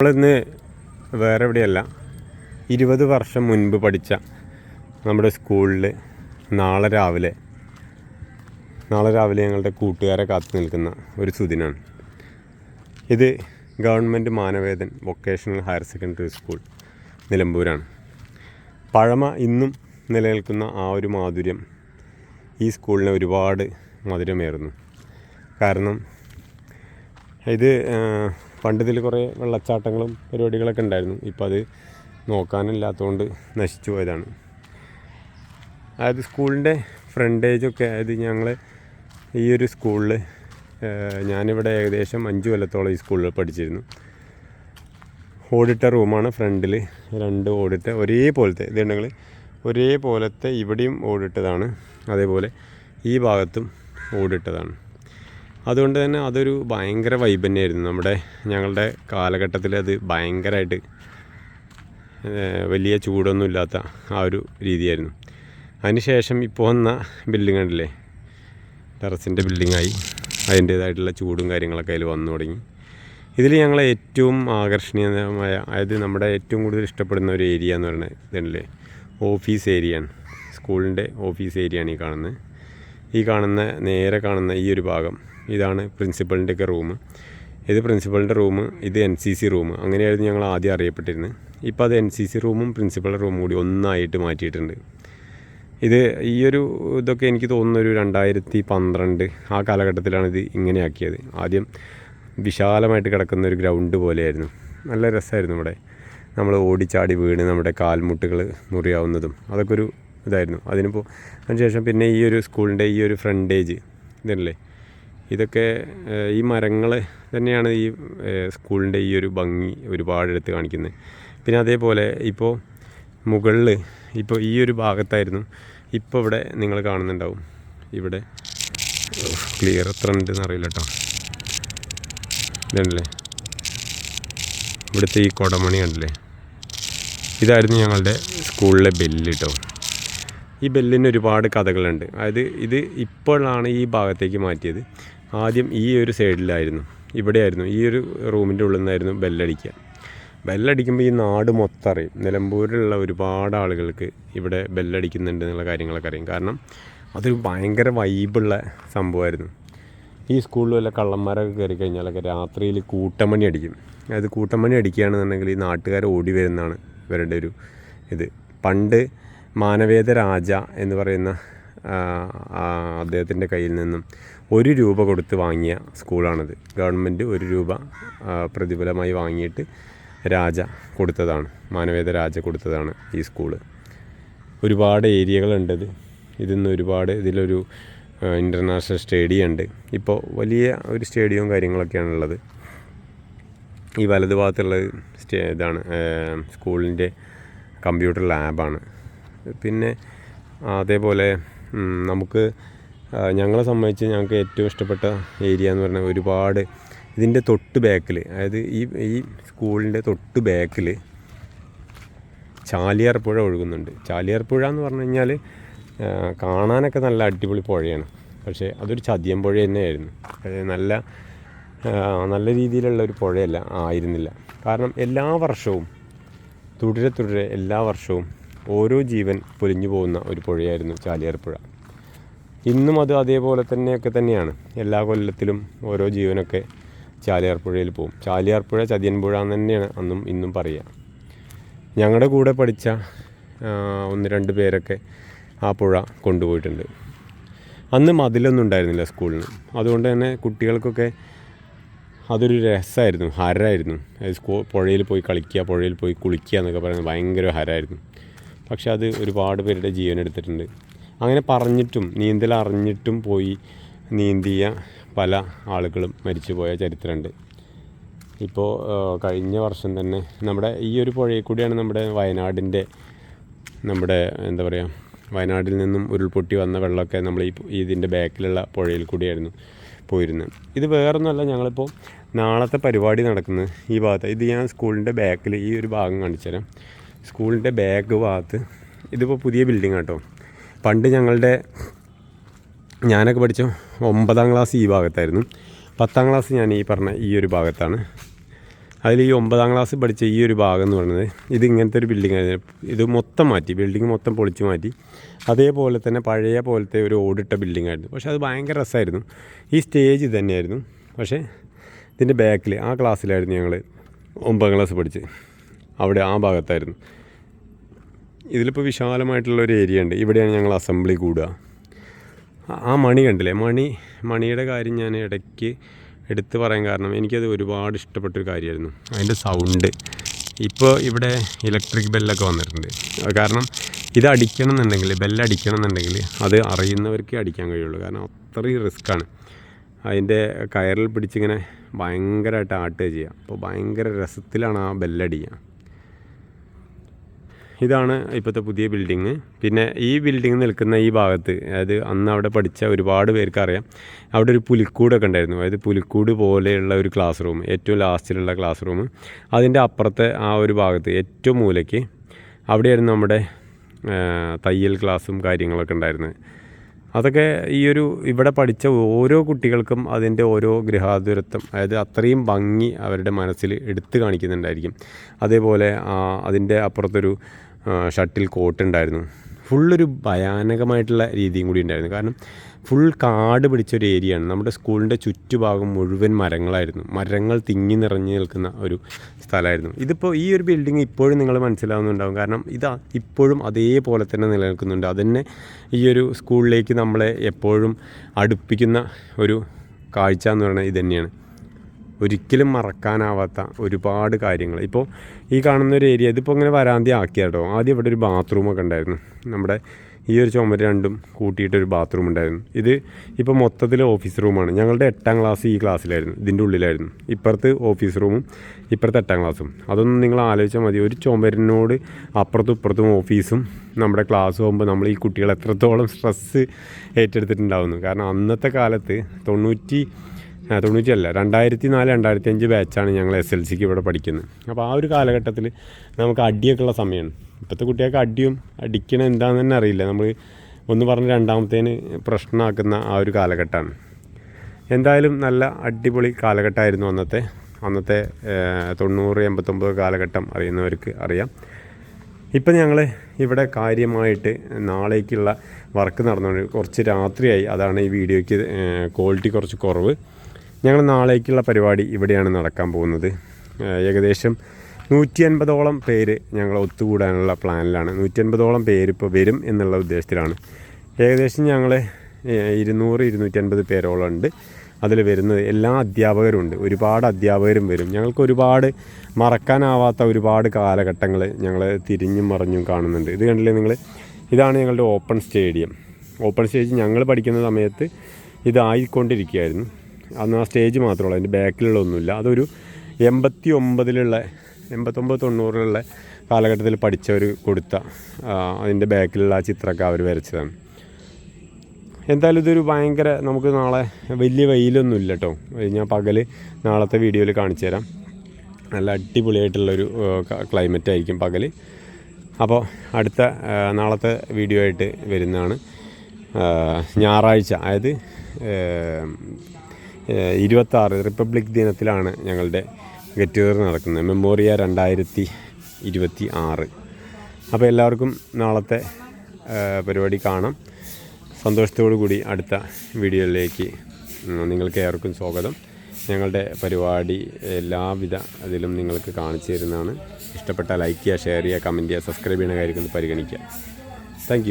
നമ്മളിന്ന് വേറെ എവിടെയല്ല ഇരുപത് വർഷം മുൻപ് പഠിച്ച നമ്മുടെ സ്കൂളിൽ നാളെ രാവിലെ നാളെ രാവിലെ ഞങ്ങളുടെ കൂട്ടുകാരെ കാത്തു നിൽക്കുന്ന ഒരു സുദിനാണ്. ഇത് government Manavedan vocational higher secondary school നിലമ്പൂരാണ്. പഴമ ഇന്നും നിലനിൽക്കുന്ന ആ ഒരു മാധുര്യം ഈ സ്കൂളിനെ ഒരുപാട് മധുരമേറുന്നു. കാരണം ഇത് പണ്ട് ഇതിൽ കുറേ വെള്ളച്ചാട്ടങ്ങളും പരിപാടികളൊക്കെ ഉണ്ടായിരുന്നു. ഇപ്പം അത് നോക്കാനില്ലാത്തതുകൊണ്ട് നശിച്ചു പോയതാണ്. അതായത് സ്കൂളിന്റെ ഫ്രണ്ടേജൊക്കെ അതായത് ഞങ്ങൾ ഈ ഒരു സ്കൂളിൽ ഞാനിവിടെ ഏകദേശം അഞ്ച് കൊല്ലത്തോളം ഈ സ്കൂളിൽ പഠിച്ചിരുന്നു. ഓടിട്ട റൂമാണ് ഫ്രണ്ടിൽ രണ്ട് ഓടിട്ട ഒരേപോലത്തെ ഇതുണ്ടെങ്കിൽ ഒരേപോലത്തെ ഇവിടെയും ഓടിട്ടതാണ്. അതേപോലെ ഈ ഭാഗത്തും ഓടിട്ടതാണ്. അതുകൊണ്ട് തന്നെ അതൊരു ഭയങ്കര വൈബ് തന്നെയായിരുന്നു. നമ്മുടെ ഞങ്ങളുടെ കാലഘട്ടത്തിൽ അത് ഭയങ്കരമായിട്ട് വലിയ ചൂടൊന്നും ഇല്ലാത്ത ആ ഒരു രീതിയായിരുന്നു. അതിനുശേഷം ഇപ്പോൾ വന്ന ബിൽഡിംഗ് ഉണ്ടല്ലേ ടെറസിന്റെ ബിൽഡിങ്ങായി അതിന്റേതായിട്ടുള്ള ചൂടും കാര്യങ്ങളൊക്കെ അതിൽ വന്നു തുടങ്ങി. ഇതിൽ ഞങ്ങളെ ഏറ്റവും ആകർഷണീയമായ അതായത് നമ്മുടെ ഏറ്റവും കൂടുതൽ ഇഷ്ടപ്പെടുന്ന ഒരു ഏരിയ എന്ന് പറയുന്നത് ഇതല്ലേ ഓഫീസ് ഏരിയയാണ് സ്കൂളിന്റെ ഓഫീസ് ഏരിയ ആണ് ഈ കാണുന്നത്. ഈ കാണുന്ന നേരെ കാണുന്ന ഈ ഒരു ഭാഗം. ഇതാണ് പ്രിൻസിപ്പളിന്റെയൊക്കെ റൂം ഇത് പ്രിൻസിപ്പളിന്റെ റൂം ഇത് എൻ സി സി റൂം അങ്ങനെയായിരുന്നു ഞങ്ങൾ ആദ്യം അറിയപ്പെട്ടിരുന്നത്. ഇപ്പോൾ അത് എൻ സി സി റൂമും പ്രിൻസിപ്പൽ റൂമും കൂടി ഒന്നായിട്ട് മാറ്റിയിട്ടുണ്ട്. ഇത് ഈ ഒരു ഇതൊക്കെ എനിക്ക് തോന്നുന്ന ഒരു രണ്ടായിരത്തി പന്ത്രണ്ട് ആ കാലഘട്ടത്തിലാണ് ഇത് ഇങ്ങനെയാക്കിയത്. ആദ്യം വിശാലമായിട്ട് കിടക്കുന്ന ഒരു ഗ്രൗണ്ട് പോലെയായിരുന്നു. നല്ല രസമായിരുന്നു ഇവിടെ. നമ്മൾ ഓടിച്ചാടി വീണ് നമ്മുടെ കാൽമുട്ടുകൾ മുറിയാവുന്നതും. അതൊക്കെ ഒരു ഇതായിരുന്നു. അതിനിപ്പോൾ അതിനുശേഷം പിന്നെ ഈ ഒരു സ്കൂളിന്റെ ഈ ഒരു ഫ്രണ്ടേജ് ഇതല്ലേ? ഇതൊക്കെ ഈ മരങ്ങൾ തന്നെയാണ് ഈ സ്കൂളിന്റെ ഈ ഒരു ഭംഗി ഒരുപാട് എടുത്ത് കാണിക്കുന്നത് പിന്നെ അതേപോലെ ഇപ്പോൾ മുകളിൽ ഇപ്പോൾ ഈ ഒരു ഭാഗത്തായിരുന്നു ഇപ്പോൾ ഇവിടെ നിങ്ങൾ കാണുന്നുണ്ടാവും. ഇവിടെ ക്ലിയർ എത്ര ഉണ്ടെന്ന് അറിയില്ല കേട്ടോ ഇതുണ്ടല്ലേ ഇവിടുത്തെ ഈ കൊടമണി കണ്ടില്ലേ? ഇതായിരുന്നു ഞങ്ങളുടെ സ്കൂളിലെ ബെല്ല് കേട്ടോ ഈ ബെല്ലിന് ഒരുപാട് കഥകളുണ്ട്. അതായത് ഇത് ഇപ്പോഴാണ് ഈ ഭാഗത്തേക്ക് മാറ്റിയത്. ആദ്യം ഈ ഒരു സൈഡിലായിരുന്നു. ഇവിടെയായിരുന്നു. ഈ ഒരു റൂമിന്റെ ഉള്ളിൽ നിന്നായിരുന്നു ബെല്ലടിക്കുക. ബെല്ലടിക്കുമ്പോൾ ഈ നാട് മൊത്തം അറിയും. നിലമ്പൂരിലുള്ള ഒരുപാട് ആളുകൾക്ക് ഇവിടെ ബെല്ലടിക്കുന്നുണ്ട് എന്നുള്ള കാര്യങ്ങളൊക്കെ അറിയും. കാരണം അതൊരു ഭയങ്കര വൈബുള്ള സംഭവമായിരുന്നു. ഈ സ്കൂളിൽ വല്ല കള്ളന്മാരൊക്കെ കയറി കഴിഞ്ഞാലൊക്കെ രാത്രിയിൽ കൂട്ടമണി അടിക്കും. അതായത് കൂട്ടമണി അടിക്കുകയാണെന്നുണ്ടെങ്കിൽ ഈ നാട്ടുകാർ ഓടി വരുന്നതാണ് ഇവരുടെ ഒരു ഇത്. പണ്ട് മാനവേദ രാജ എന്ന് പറയുന്ന അദ്ദേഹത്തിന്റെ കയ്യിൽ നിന്നും ഒരു രൂപ കൊടുത്ത് വാങ്ങിയ സ്കൂളാണിത്. ഗവൺമെന്റ് ഒരു രൂപ പ്രതിഫലമായി വാങ്ങിയിട്ട് രാജ കൊടുത്തതാണ്. മാനവേദ രാജ കൊടുത്തതാണ് ഈ സ്കൂൾ. ഒരുപാട് ഏരിയകളുണ്ടത്. ഇത് ഇതിന്ന് ഒരുപാട് ഇതിലൊരു ഇന്റർനാഷണൽ സ്റ്റേഡിയം ഉണ്ട് ഇപ്പോൾ വലിയ ഒരു സ്റ്റേഡിയവും കാര്യങ്ങളൊക്കെയാണ് ഉള്ളത് ഈ വലതു ഭാഗത്തുള്ളത് സ്റ്റേ ഇതാണ് സ്കൂളിന്റെ കമ്പ്യൂട്ടർ ലാബാണ്. പിന്നെ അതേപോലെ നമുക്ക് ഞങ്ങളെ സംബന്ധിച്ച് ഞങ്ങൾക്ക് ഏറ്റവും ഇഷ്ടപ്പെട്ട ഏരിയ എന്ന് പറഞ്ഞാൽ ഒരുപാട് ഇതിന്റെ തൊട്ട് ബാക്കിൽ അതായത് ഈ ഈ സ്കൂളിന്റെ തൊട്ട് ബാക്കിൽ ചാലിയാർ പുഴ ഒഴുകുന്നുണ്ട്. ചാലിയാർ പുഴ എന്ന് പറഞ്ഞു കഴിഞ്ഞാൽ കാണാനൊക്കെ നല്ല അടിപൊളി പുഴയാണ്. പക്ഷേ അതൊരു ചതിയം പുഴ തന്നെയായിരുന്നു. നല്ല നല്ല രീതിയിലുള്ള ഒരു പുഴയല്ല ആയിരുന്നില്ല. കാരണം എല്ലാ വർഷവും തുടരെ തുടരെ എല്ലാ വർഷവും ഓരോ ജീവൻ പൊലിഞ്ഞു പോകുന്ന ഒരു പുഴയായിരുന്നു ചാലിയാർ പുഴ ഇന്നും അത് അതേപോലെ തന്നെയൊക്കെ തന്നെയാണ്. എല്ലാ കൊല്ലത്തിലും ഓരോ ജീവനൊക്കെ ചാലിയാർ പുഴയിൽ പോകും ചാലിയാർ പുഴ എന്ന് തന്നെയാണ് അന്നും ഇന്നും പറയുക. ഞങ്ങളുടെ കൂടെ പഠിച്ച ഒന്ന് രണ്ട് പേരൊക്കെ ആ പുഴ കൊണ്ടുപോയിട്ടുണ്ട്. അന്ന് മതിലൊന്നും ഉണ്ടായിരുന്നില്ല സ്കൂളിന്. അതുകൊണ്ട് തന്നെ കുട്ടികൾക്കൊക്കെ അതൊരു രസമായിരുന്നു ഹരമായിരുന്നു സ്കൂൾ സ്കൂ പുഴയിൽ പോയി കളിക്കുക പുഴയിൽ പോയി കുളിക്കുക എന്നൊക്കെ പറയുന്നത് ഭയങ്കര ഹരമായിരുന്നു പക്ഷെ അത് ഒരുപാട് പേരുടെ ജീവൻ എടുത്തിട്ടുണ്ട്. അങ്ങനെ പറഞ്ഞിട്ടും നീന്തൽ അറിഞ്ഞിട്ടും പോയി നീന്തിയ പല ആളുകളും മരിച്ചു പോയ ചരിത്രമുണ്ട് ഇപ്പോൾ കഴിഞ്ഞ വർഷം തന്നെ നമ്മുടെ ഈ ഒരു പുഴയിൽ കൂടിയാണ് നമ്മുടെ വയനാടിന്റെ നമ്മുടെ എന്താ പറയുക വയനാട്ടിൽ നിന്നും ഉരുൾപൊട്ടി വന്ന വെള്ളമൊക്കെ നമ്മൾ ഈ ഇതിന്റെ ബാക്കിലുള്ള പുഴയിൽ കൂടിയായിരുന്നു പോയിരുന്നത്. ഇത് വേറൊന്നുമല്ല ഞങ്ങളിപ്പോൾ നാളത്തെ പരിപാടി നടക്കുന്നത് ഈ ഭാഗത്ത്. ഇത് ഞാൻ സ്കൂളിന്റെ ബാക്കിൽ ഈ ഒരു ഭാഗം കാണിച്ചു തരാം സ്കൂളിന്റെ ബാക്ക് ഭാഗത്ത് ഇതിപ്പോൾ പുതിയ ബിൽഡിംഗ് കേട്ടോ പണ്ട് ഞങ്ങളുടെ ഞാനൊക്കെ പഠിച്ച ഒമ്പതാം ക്ലാസ് ഈ ഭാഗത്തായിരുന്നു. പത്താം ക്ലാസ് ഞാൻ ഈ പറഞ്ഞ ഈ ഒരു ഭാഗത്താണ്. അതിൽ ഈ ഒമ്പതാം ക്ലാസ് പഠിച്ച ഈ ഒരു ഭാഗം എന്ന് പറയുന്നത് ഇത് ഇങ്ങനത്തെ ഒരു ബിൽഡിംഗ് ആയിരുന്നു. ഇത് മൊത്തം മാറ്റി ബിൽഡിംഗ് മൊത്തം പൊളിച്ച് മാറ്റി. അതേപോലെ തന്നെ പഴയ പോലത്തെ ഒരു ഓടിട്ട ബിൽഡിംഗ് ആയിരുന്നു. പക്ഷേ അത് ഭയങ്കര രസമായിരുന്നു. ഈ സ്റ്റേജ് തന്നെയായിരുന്നു പക്ഷേ ഇതിന്റെ ബാക്കിൽ ആ ക്ലാസ്സിലായിരുന്നു ഞങ്ങൾ ഒമ്പതാം ക്ലാസ് പഠിച്ച്. അവിടെ ആ ഭാഗത്തായിരുന്നു. ഇതിലിപ്പോൾ വിശാലമായിട്ടുള്ള ഒരു ഏരിയ ഉണ്ട്. ഇവിടെയാണ് ഞങ്ങൾ അസംബ്ലി കൂടുക. ആ- മണി കണ്ടില്ലേ? മണി മണിയുടെ കാര്യം ഞാൻ ഇടയ്ക്ക് എടുത്തു പറയാൻ കാരണം എനിക്കത് ഒരുപാട് ഇഷ്ടപ്പെട്ടൊരു കാര്യമായിരുന്നു. അതിന്റെ സൗണ്ട് ഇപ്പോൾ ഇവിടെ ഇലക്ട്രിക് ബെല്ലൊക്കെ വന്നിട്ടുണ്ട്. കാരണം ഇത് അടിക്കണം എന്നുണ്ടെങ്കിൽ ബെല്ലടിക്കണം എന്നുണ്ടെങ്കിൽ അത് അറിയുന്നവർക്ക് അടിക്കാൻ കഴിയുള്ളൂ. കാരണം അത്രയും റിസ്ക്കാണ് അതിന്റെ കയറിൽ പിടിച്ചിങ്ങനെ ഭയങ്കരമായിട്ട് ആട്ടുക ചെയ്യുക. അപ്പോൾ ഭയങ്കര രസത്തിലാണ് ആ ബെല്ലടിക്കുക ഇതാണ് ഇപ്പോഴത്തെ പുതിയ ബിൽഡിങ് പിന്നെ ഈ ബിൽഡിങ് നിൽക്കുന്ന ഈ ഭാഗത്ത് അതായത് അന്ന് അവിടെ പഠിച്ച ഒരുപാട് പേർക്ക് അറിയാം അവിടെ ഒരു പുലിക്കൂടൊക്കെ ഉണ്ടായിരുന്നു. അതായത് പുലിക്കൂട് പോലെയുള്ള ഒരു ക്ലാസ് റൂം ഏറ്റവും ലാസ്റ്റിലുള്ള ക്ലാസ് റൂം അതിന്റെ അപ്പുറത്തെ ആ ഒരു ഭാഗത്ത് ഏറ്റവും മൂലയ്ക്ക് അവിടെയായിരുന്നു നമ്മുടെ തയ്യൽ ക്ലാസ്സും കാര്യങ്ങളൊക്കെ ഉണ്ടായിരുന്നത്. അതൊക്കെ ഈ ഒരു ഇവിടെ പഠിച്ച ഓരോ കുട്ടികൾക്കും അതിന്റെ ഓരോ ഗൃഹാതുരത്വം അതായത് അത്രയും ഭംഗി അവരുടെ മനസ്സിൽ എടുത്തു കാണിക്കുന്നുണ്ടായിരിക്കും. അതേപോലെ അതിന്റെ അപ്പുറത്തൊരു ഷട്ടിൽ കോട്ട് ഉണ്ടായിരുന്നു. ഫുള്ളൊരു ഭയാനകമായിട്ടുള്ള രീതിയും കൂടി ഉണ്ടായിരുന്നു. കാരണം ഫുൾ കാട് പിടിച്ചൊരു ഏരിയയാണ്. നമ്മുടെ സ്കൂളിന്റെ ചുറ്റുഭാഗം മുഴുവൻ മരങ്ങളായിരുന്നു. മരങ്ങൾ തിങ്ങി നിറഞ്ഞു നിൽക്കുന്ന ഒരു സ്ഥലമായിരുന്നു. ഇതിപ്പോൾ ഈ ഒരു ബിൽഡിംഗ് ഇപ്പോഴും നിങ്ങൾ മനസ്സിലാവുന്നുണ്ടാകും കാരണം ഇത് ഇപ്പോഴും അതേപോലെ തന്നെ നിലനിൽക്കുന്നുണ്ട്. അതന്നെ ഈ ഒരു സ്കൂളിലേക്ക് നമ്മളെ എപ്പോഴും അടുപ്പിക്കുന്ന ഒരു കാഴ്ച എന്ന് പറയുന്നത് ഇത് തന്നെയാണ് ഒരിക്കലും മറക്കാനാവാത്ത ഒരുപാട് കാര്യങ്ങൾ. ഇപ്പോൾ ഈ കാണുന്ന ഒരു ഏരിയ ഇതിപ്പോൾ ഇങ്ങനെ വരാന്തി ആക്കിയാട്ടോ. ആദ്യം ഇവിടെ ഒരു ബാത്റൂമൊക്കെ ഉണ്ടായിരുന്നു. നമ്മുടെ ഈ ഒരു ചുമര് രണ്ടും കൂട്ടിയിട്ടൊരു ബാത്റൂം ഉണ്ടായിരുന്നു. ഇത് ഇപ്പോൾ മൊത്തത്തിൽ ഓഫീസ് റൂമാണ് ഞങ്ങളുടെ എട്ടാം ക്ലാസ് ഈ ക്ലാസ്സിലായിരുന്നു ഇതിന്റെ ഉള്ളിലായിരുന്നു. ഇപ്പുറത്ത് ഓഫീസ് റൂമും ഇപ്പുറത്ത് എട്ടാം ക്ലാസ്സും അതൊന്നും നിങ്ങൾ ആലോചിച്ചാൽ മതി. ഒരു ചുമരിനോട് അപ്പുറത്തും ഇപ്പുറത്തും ഓഫീസും നമ്മുടെ ക്ലാസ് പോകുമ്പോൾ നമ്മൾ ഈ കുട്ടികൾ എത്രത്തോളം സ്ട്രെസ്സ് ഏറ്റെടുത്തിട്ടുണ്ടാവുന്നു. കാരണം അന്നത്തെ കാലത്ത് തൊണ്ണൂറ്റി തൊണ്ണൂറ്റിയല്ല. രണ്ടായിരത്തി നാല് രണ്ടായിരത്തി അഞ്ച് ബാച്ചാണ് ഞങ്ങൾ എസ് എൽ സിക്ക് ഇവിടെ പഠിക്കുന്നത്. അപ്പോൾ ആ ഒരു കാലഘട്ടത്തിൽ നമുക്ക് അടിയൊക്കെ ഉള്ള സമയമാണ് ഇപ്പോഴത്തെ കുട്ടികൾക്ക് അടിയും അടിക്കണ എന്താണെന്ന് തന്നെ അറിയില്ല. നമ്മൾ ഒന്ന് പറഞ്ഞ് രണ്ടാമത്തേന് പ്രശ്നമാക്കുന്ന ആ ഒരു കാലഘട്ടമാണ്. എന്തായാലും നല്ല അടിപൊളി കാലഘട്ടമായിരുന്നു അന്നത്തെ. അന്നത്തെ തൊണ്ണൂറ് എൺപത്തൊമ്പത് കാലഘട്ടം അറിയുന്നവർക്ക് അറിയാം. ഇപ്പം ഞങ്ങൾ ഇവിടെ കാര്യമായിട്ട് നാളേക്കുള്ള വർക്ക് നടന്നുകൊണ്ട് കുറച്ച് രാത്രിയായി. അതാണ് ഈ വീഡിയോയ്ക്ക് ക്വാളിറ്റി കുറച്ച് കുറവ്. ഞങ്ങൾ നാളേക്കുള്ള പരിപാടി ഇവിടെയാണ് നടക്കാൻ പോകുന്നത്. ഏകദേശം നൂറ്റി അൻപതോളം പേര് ഞങ്ങൾ ഒത്തുകൂടാനുള്ള പ്ലാനിലാണ്. നൂറ്റി അൻപതോളം പേര് ഇപ്പോൾ വരും എന്നുള്ള ഉദ്ദേശത്തിലാണ്. ഏകദേശം ഞങ്ങൾ ഇരുന്നൂറ് ഇരുന്നൂറ്റി അൻപത് പേരോളം ഉണ്ട്. അതിൽ വരുന്നത് എല്ലാ അധ്യാപകരും ഉണ്ട് ഒരുപാട് അധ്യാപകരും വരും. ഞങ്ങൾക്ക് ഒരുപാട് മറക്കാനാവാത്ത ഒരുപാട് കാലഘട്ടങ്ങൾ ഞങ്ങൾ തിരിഞ്ഞും മറിഞ്ഞും കാണുന്നുണ്ട്. ഇത് കണ്ടില്ലേ നിങ്ങൾ ഇതാണ് ഞങ്ങളുടെ ഓപ്പൺ സ്റ്റേഡിയം. ഓപ്പൺ സ്റ്റേജ് ഞങ്ങൾ പഠിക്കുന്ന സമയത്ത് ഇതായിക്കൊണ്ടിരിക്കുകയായിരുന്നു. അന്ന് ആ സ്റ്റേജ് മാത്രമേ അതിന്റെ ബാക്കിലുള്ള ഒന്നുമില്ല അതൊരു എൺപത്തി ഒമ്പതിലുള്ള എൺപത്തൊമ്പത് തൊണ്ണൂറിലുള്ള കാലഘട്ടത്തിൽ പഠിച്ചവർ കൊടുത്ത അതിന്റെ ബാക്കിലുള്ള ആ ചിത്രമൊക്കെ അവർ വരച്ചതാണ്. എന്തായാലും ഇതൊരു ഭയങ്കര നമുക്ക് നാളെ വലിയ വെയിലൊന്നും ഇല്ല കേട്ടോ ഞാൻ പകൽ നാളത്തെ വീഡിയോയിൽ കാണിച്ചു തരാം. നല്ല അടിപൊളിയായിട്ടുള്ളൊരു ക്ലൈമറ്റ് ആയിരിക്കും പകൽ അപ്പോൾ അടുത്ത നാളത്തെ വീഡിയോ ആയിട്ട് വരുന്നതാണ് ഞായറാഴ്ച. അതായത് ഇരുപത്താറ് റിപ്പബ്ലിക് ദിനത്തിലാണ് ഞങ്ങളുടെ ഗെറ്റ് ടുഗദർ നടക്കുന്നത്. മെമ്മോറിയ രണ്ടായിരത്തി ഇരുപത്തി ആറ്. അപ്പോൾ എല്ലാവർക്കും നാളത്തെ പരിപാടി കാണാം. സന്തോഷത്തോടു കൂടി അടുത്ത വീഡിയോയിലേക്ക് നിങ്ങൾക്ക് ഏവർക്കും സ്വാഗതം. ഞങ്ങളുടെ പരിപാടി എല്ലാവിധ അതിലും നിങ്ങൾക്ക് കാണിച്ചു തരുന്നതാണ്. ഇഷ്ടപ്പെട്ട ലൈക്ക് ചെയ്യുക ഷെയർ ചെയ്യുക കമന്റ് ചെയ്യുക സബ്സ്ക്രൈബ് ചെയ്യുന്ന ഒന്ന് പരിഗണിക്കുക. താങ്ക്